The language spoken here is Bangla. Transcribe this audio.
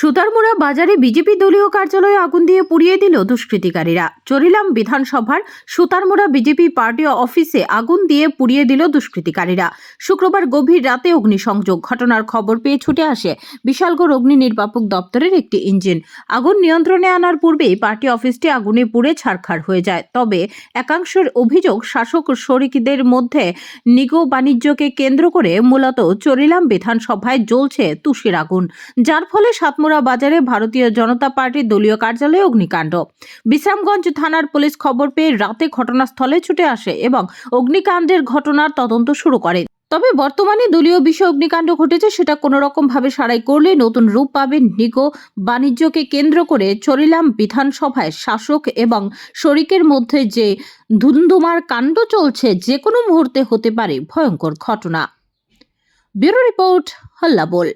সুতারমুড়া বাজারে বিজেপি দলীয় কার্যালয়ে আগুন দিয়ে পুড়িয়ে দিল দুষ্কৃতিকারীরা। চরিলাম বিধানসভার সুতারমুড়া বিজেপি পার্টি অফিসে আগুন দিয়ে পুড়িয়ে দিল দুষ্কৃতিকারীরা। শুক্রবার গভীর রাতে অগ্নিসংযোগ ঘটনার খবর পেয়ে ছুটে আসে বিশালগড় অগ্নি নির্বাপক দপ্তরের একটি ইঞ্জিন। আগুন নিয়ন্ত্রণে আনার পূর্বেই পার্টি অফিসটি আগুনে পুড়ে ছারখার হয়ে যায়। তবে একাংশের অভিযোগ শাসক শরিকদের মধ্যে নিগো বাণিজ্যকে কেন্দ্র করে মূলত চরিলাম বিধানসভায় জ্বলছে তুষের আগুন। যার ফলে সাতমুরা বাজারে ভারতীয় জনতা পার্টির দলীয় কার্যালয়ে অগ্নিকাণ্ড। বিশ্রামগঞ্জ থানার পুলিশ খবর পেয়ে রাতে ঘটনাস্থলে ছুটে আসে এবং অগ্নিকাণ্ডের ঘটনার তদন্ত শুরু করে। তবে বর্তমানে দলীয় বিষয় অগ্নিকাণ্ড ঘটেছে সেটা কোনো রকম ভাবে সারাই করলে নতুন রূপ পাবে নিগো বাণিজ্যকে কেন্দ্র করে চরিলাম বিধানসভায় শাসক এবং শরিকের মধ্যে যে ধুন্ধুমার কাণ্ড চলছে যে কোনো মুহূর্তে হতে পারে ভয়ঙ্কর ঘটনা। ব্যুরো রিপোর্ট হল্লা বল